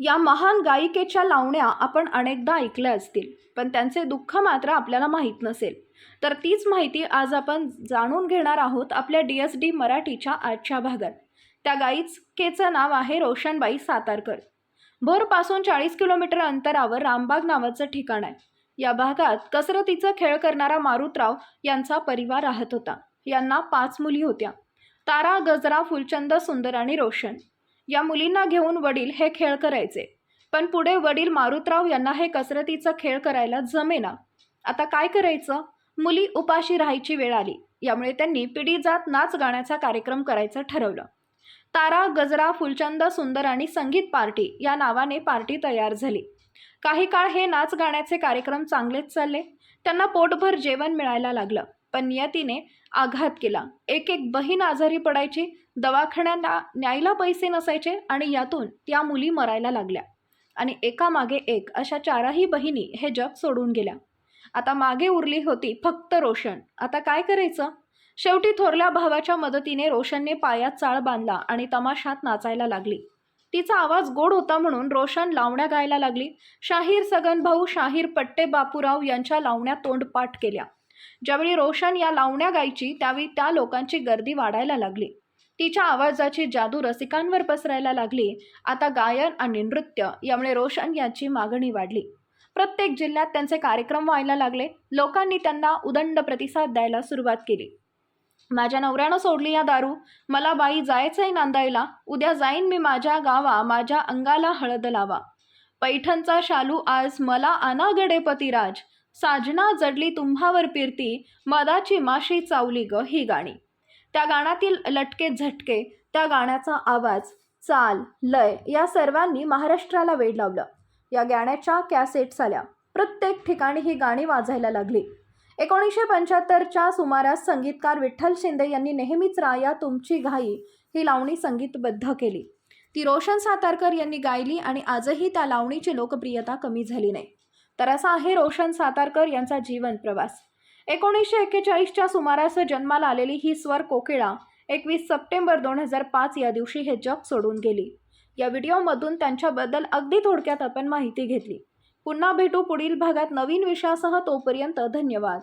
या महान गायिकेच्या लावण्या आपण अनेकदा ऐकल्या असतील पण त्यांचे दुःख मात्र आपल्याला माहीत नसेल. तर तीच माहिती आज आपण जाणून घेणार आहोत आपल्या डी एस डी मराठीच्या आजच्या भागात. त्या गायिकेचं नाव आहे रोशनबाई सातारकर. भोरपासून चाळीस किलोमीटर अंतरावर रामबाग नावाचं ठिकाण आहे. या भागात कसरतीचा खेळ करणारा मारुतराव यांचा परिवार राहत होता. यांना पाच मुली होत्या. तारा गजरा फुलचंद सुंदर आणि रोशन. या मुलींना घेऊन वडील हे खेळ करायचे. पण पुढे वडील मारुतराव यांना हे कसरतीचा खेळ करायला जमेना. आता काय करायचं? मुली उपाशी राहायची वेळ आली. यामुळे त्यांनी पिढी जात नाच गाण्याचा कार्यक्रम करायचं ठरवलं. तारा गजरा फुलचंद सुंदर आणि संगीत पार्टी या नावाने पार्टी तयार झाली. काही काळ हे नाच गाण्याचे कार्यक्रम चांगलेच चालले. त्यांना पोटभर जेवण मिळायला लागलं. पण नियतीने आघात केला. एक एक बहीण आजारी पडायची दवाखान्यांना न्यायला पैसे नसायचे आणि यातून त्या मुली मरायला लागल्या. आणि एकामागे एक अशा चारही बहिणी हे जग सोडून गेल्या. आता मागे उरली होती फक्त रोशन. आता काय करायचं? शेवटी थोरल्या भावाच्या मदतीने रोशनने पायात चाळ बांधला आणि तमाशात नाचायला लागली. तिचा आवाज गोड होता म्हणून रोशन लावण्या गायला लागली. शाहीर सगन भाऊ शाहीर पट्टे बापूराव यांच्या लावण्या तोंडपाठ केल्या. ज्यावेळी रोशन या लावण्या गायची त्यावेळी त्या लोकांची गर्दी वाढायला लागली. तिच्या आवाजाची जादू रसिकांवर पसरायला लागली. आता गायन आणि नृत्य यामुळे रोशन यांची मागणी वाढली. प्रत्येक जिल्ह्यात त्यांचे कार्यक्रम व्हायला लागले. लोकांनी त्यांना उदंड प्रतिसाद द्यायला सुरुवात केली. माझ्या नवऱ्यानं सोडली या दारू. मला बाई जायचंय नांदायला. उद्या जाईन मी माझ्या गावा माझ्या अंगाला हळद लावा. पैठणचा शालू आज मला आना गडेपतीराज साजना जडली तुम्हावर पिरती मदाची माशी चावली ग ही गाणी. त्या गाण्यातील लटके झटके त्या गाण्याचा आवाज चाल लय या सर्वांनी महाराष्ट्राला वेड लावलं. या गाण्याच्या कॅसेट्स आल्या. प्रत्येक ठिकाणी ही गाणी वाजायला लागली. एकोणीसशे पंच्याहत्तरच्या सुमारास संगीतकार विठ्ठल शिंदे यांनी नेहमीच राया तुमची घाई ही लावणी संगीतबद्ध केली. ती रोशन सातारकर यांनी गायली आणि आजही त्या लावणीची लोकप्रियता कमी झाली नाही. तर असा आहे रोशन सातारकर यांचा जीवन प्रवास. एकोणीसशे एक्केचाळीसच्या सुमारास जन्माला आलेली ही स्वर कोकिळा एकवीस सप्टेंबर दोन हजार पाच या दिवशी हे जग सोडून गेली. या व्हिडिओमधून त्यांच्याबद्दल अगदी थोडक्यात आपण माहिती घेतली. पुन्हा भेटू पुढील भागात नवीन विषयासह तोपर्यंत धन्यवाद.